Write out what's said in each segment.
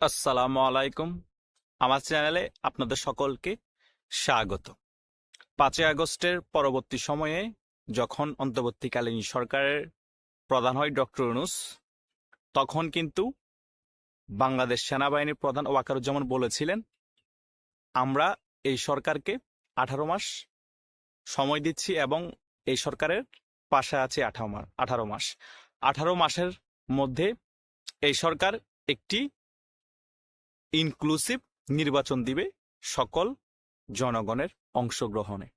আসসালামু আলাইকুম। আমার চ্যানেলে আপনাদের সকলকে স্বাগত। পাঁচই আগস্টের পরবর্তী সময়ে যখন অন্তর্বর্তীকালীন সরকারের প্রধান হয় ডক্টর ইউনুস, তখন কিন্তু বাংলাদেশ সেনাবাহিনীর প্রধান ওয়াকারুজ্জামান বলেছিলেন, আমরা এই সরকারকে আঠারো মাস সময় দিচ্ছি এবং এই সরকারের পাশে আছে আঠারো মাস আঠারো মাস। আঠারো মাসের মধ্যে এই সরকার একটি ইনক্লুসিভ নির্বাচন দিবে সকল জনগণের অংশগ্রহণে।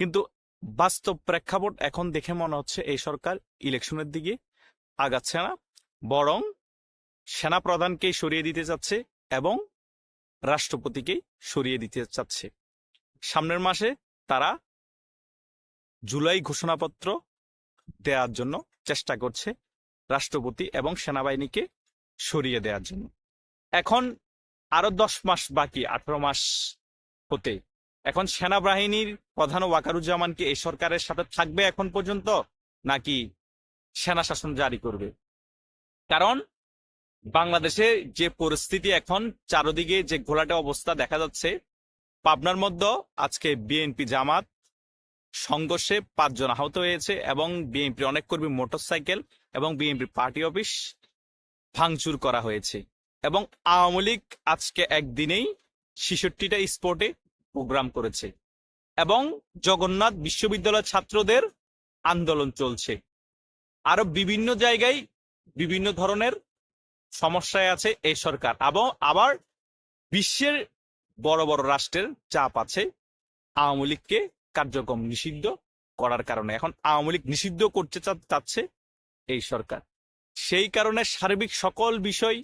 কিন্তু বাস্তব প্রেক্ষাপট এখন দেখে মনে হচ্ছে এই সরকার ইলেকশনের দিকে আগাচ্ছে না, বরং সেনা প্রধানকেই সরিয়ে দিতে যাচ্ছে এবং রাষ্ট্রপতিকেই সরিয়ে দিতে চাচ্ছে। সামনের মাসে তারা জুলাই ঘোষণাপত্র দেওয়ার জন্য চেষ্টা করছে রাষ্ট্রপতি এবং সেনাবাহিনীকে সরিয়ে দেওয়ার জন্য। এখন আরও দশ মাস বাকি, আঠারো মাস হতে। এখন সেনাবাহিনীর প্রধান ওয়াকারুজ্জামান কি এই সরকারের সাথে থাকবে এখন পর্যন্ত, নাকি সেনা শাসন জারি করবে? কারণ বাংলাদেশে যে পরিস্থিতি এখন, চারদিকে যে ঘোলাটে অবস্থা দেখা যাচ্ছে, পাবনার মধ্যে আজকে বিএনপি জামাত সংঘর্ষে পাঁচজন আহত হয়েছে এবং বিএনপির অনেক কর্মী মোটরসাইকেল এবং বিএনপির পার্টি অফিস ভাঙচুর করা হয়েছে। এবং আওয়ামী লীগ আজকে একদিনেই ছেষট্টিটা স্পোর্টে প্রোগ্রাম করেছে এবং জগন্নাথ বিশ্ববিদ্যালয়ের ছাত্রদের আন্দোলন চলছে। আরও বিভিন্ন জায়গায় বিভিন্ন ধরনের সমস্যায় আছে এই সরকার এবং আবার বিশ্বের বড় বড় রাষ্ট্রের চাপ আছে আওয়ামী লীগকে কার্যক্রম নিষিদ্ধ করার কারণে। এখন আওয়ামী লীগ নিষিদ্ধ করতে চাচ্ছে এই সরকার। সেই কারণে সার্বিক সকল বিষয়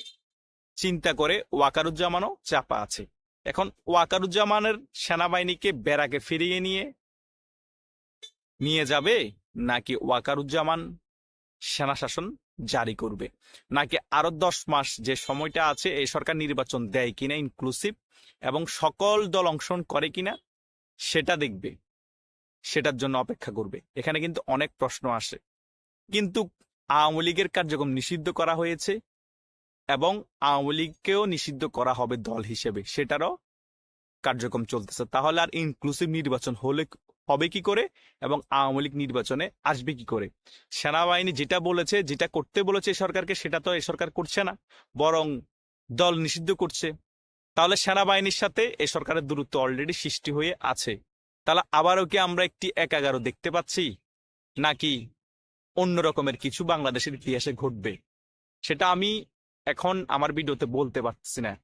চিন্তা করে ওয়াকারুজ্জামানও চাপা আছে। এখন ওয়াকারুজ্জামানের সেনাবাহিনীকে বেড়াকে ফিরিয়ে নিয়ে নিয়ে যাবে নাকি ওয়াকারুজ্জামান সেনা শাসন জারি করবে? নাকি আরও দশ মাস যে সময়টা আছে, এই সরকার নির্বাচন দেয় কিনা ইনক্লুসিভ এবং সকল দল অংশগ্রহণ করে কিনা, সেটা দেখবে, সেটার জন্য অপেক্ষা করবে। এখানে কিন্তু অনেক প্রশ্ন আসে। কিন্তু আওয়ামী লীগের কার্যক্রম নিষিদ্ধ করা হয়েছে। এবং আওয়ামী লীগকেও নিষিদ্ধ করা হবে দল হিসেবে। সেটারও কার্যক্রম চলতেছে। তাহলে আর ইনক্লুসিভ নির্বাচন হলে হবে কি করে? এবং আওয়ামী লীগ নির্বাচনে আসবে কি করে? সেনাবাহিনী যেটা বলেছে, যেটা করতে বলেছে সরকারকে, সেটা তো এই সরকার করছে না। বরং দল নিষিদ্ধ করছে। তাহলে সেনাবাহিনীর সাথে এই সরকারের দূরত্ব অলরেডি সৃষ্টি হয়ে আছে। তাহলে আবারও কি আমরা একটি এক এগারো দেখতে পাচ্ছি? নাকি অন্য রকমের কিছু বাংলাদেশের ইতিহাসে ঘটবে? সেটা আমি এখন আমার ভিডিওতে বলতে পারছি না।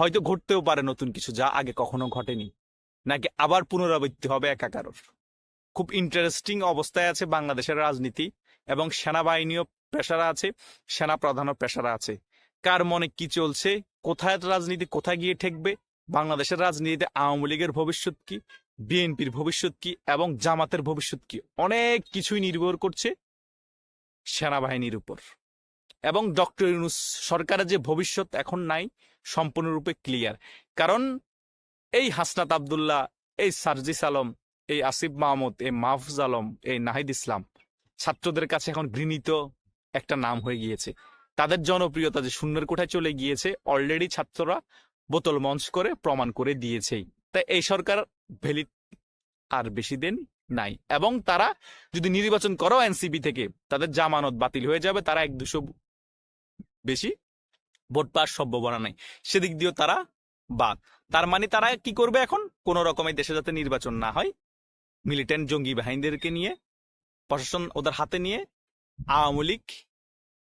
হয়তো ঘটতেও পারে নতুন কিছু যা আগে কখনো ঘটেনি। নাকি আবার পুনরাবৃত্তি হবে একাকারর খুব ইন্টারেস্টিং অবস্থায় আছে বাংলাদেশের রাজনীতি এবং সেনাবাহিনীও পেশারা আছে সেনা প্রধানও পেশারা আছে। কার মনে কি চলছে? কোথায় রাজনীতি, কোথায় গিয়ে ঠেকবে? বাংলাদেশের রাজনীতিতে আওয়ামী লীগের ভবিষ্যৎ কি? বিএনপির ভবিষ্যৎ কি? এবং জামাতের ভবিষ্যৎ কি? অনেক কিছুই নির্ভর করছে সেনাবাহিনীর উপর। এবং ডক্টর ইউনুস সরকারের যে ভবিষ্যৎ এখন নাই, সম্পূর্ণরূপে ক্লিয়ার কারণ এই হাসনাত আবদুল্লাহ, এই সার্জিস আলম, এই আসিফ মাহমুদ, এই মাহফুজ আলম, এই নাহিদ ইসলাম ছাত্রদের কাছে এখন ঘৃণিত একটা নাম হয়ে গিয়েছে। তাদের জনপ্রিয়তা যে শূন্যের কোঠায় চলে গিয়েছে অলরেডি ছাত্ররা বোতল মঞ্চ করে প্রমাণ করে দিয়েছেই। তাই এই সরকার ভ্যালিড আর বেশি দিন নাই। এবং তারা যদি নির্বাচন করো এনসিপি থেকে, তাদের জামানত বাতিল হয়ে যাবে, তারা এক দুশো বেশি? ভোট পাওয়ার সম্ভাবনা নাই। সেদিক দিয়েও তারা বাদ। তার মানে তারা কি করবে এখন? কোন রকমের দেশে যাতে নির্বাচন না হয়। মিলিটেন্ট জঙ্গি বাহিনীদেরকে নিয়ে, প্রশাসন ওদের হাতে নিয়ে, আওয়ামী লীগ,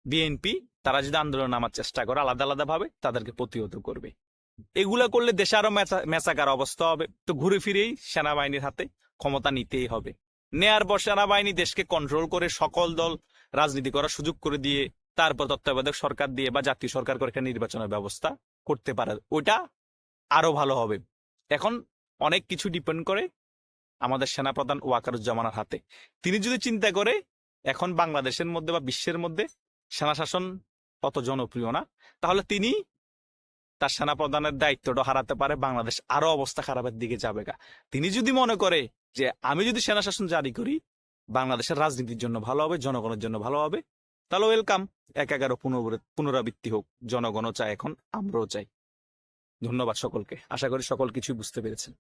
বিএনপি, তারা যদি আন্দোলন নামার চেষ্টা করে, আলাদা আলাদা ভাবে তাদেরকে প্রতিহত করবে। এগুলা করলে দেশে আরও মেচা- মেচাকার অবস্থা হবে। তো ঘুরে ফিরেই সেনাবাহিনীর হাতে ক্ষমতা নিতেই হবে। নেয়ার পর সেনাবাহিনী দেশকে কন্ট্রোল করে সকল দল রাজনীতি করার সুযোগ করে দিয়ে তারপর তত্ত্বাবধায়ক সরকার দিয়ে বা জাতীয় সরকার করে একটা নির্বাচনের ব্যবস্থা করতে পারে। ওইটা আরও ভালো হবে। এখন অনেক কিছু ডিপেন্ড করে আমাদের সেনাপ্রধান ওয়াকারুজ্জামানের হাতে। তিনি যদি চিন্তা করে, এখন বাংলাদেশের মধ্যে বা বিশ্বের মধ্যে সেনা শাসন অত জনপ্রিয় না, তাহলে তিনি তার সেনাপ্রধানের দায়িত্বটা হারাতে পারে, বাংলাদেশ আরও অবস্থা খারাপের দিকে যাবে গা তিনি যদি মনে করে যে, আমি যদি সেনা শাসন জারি করি, বাংলাদেশের রাজনীতির জন্য ভালো হবে, জনগণের জন্য ভালো হবে তাহলে ওয়েলকাম এক এগারো পুনরাবৃত্তি হোক। জনগণও চায় এখন, আমরাও চাই। ধন্যবাদ সকলকে। আশা করি সকল কিছু বুঝতে পেরেছেন।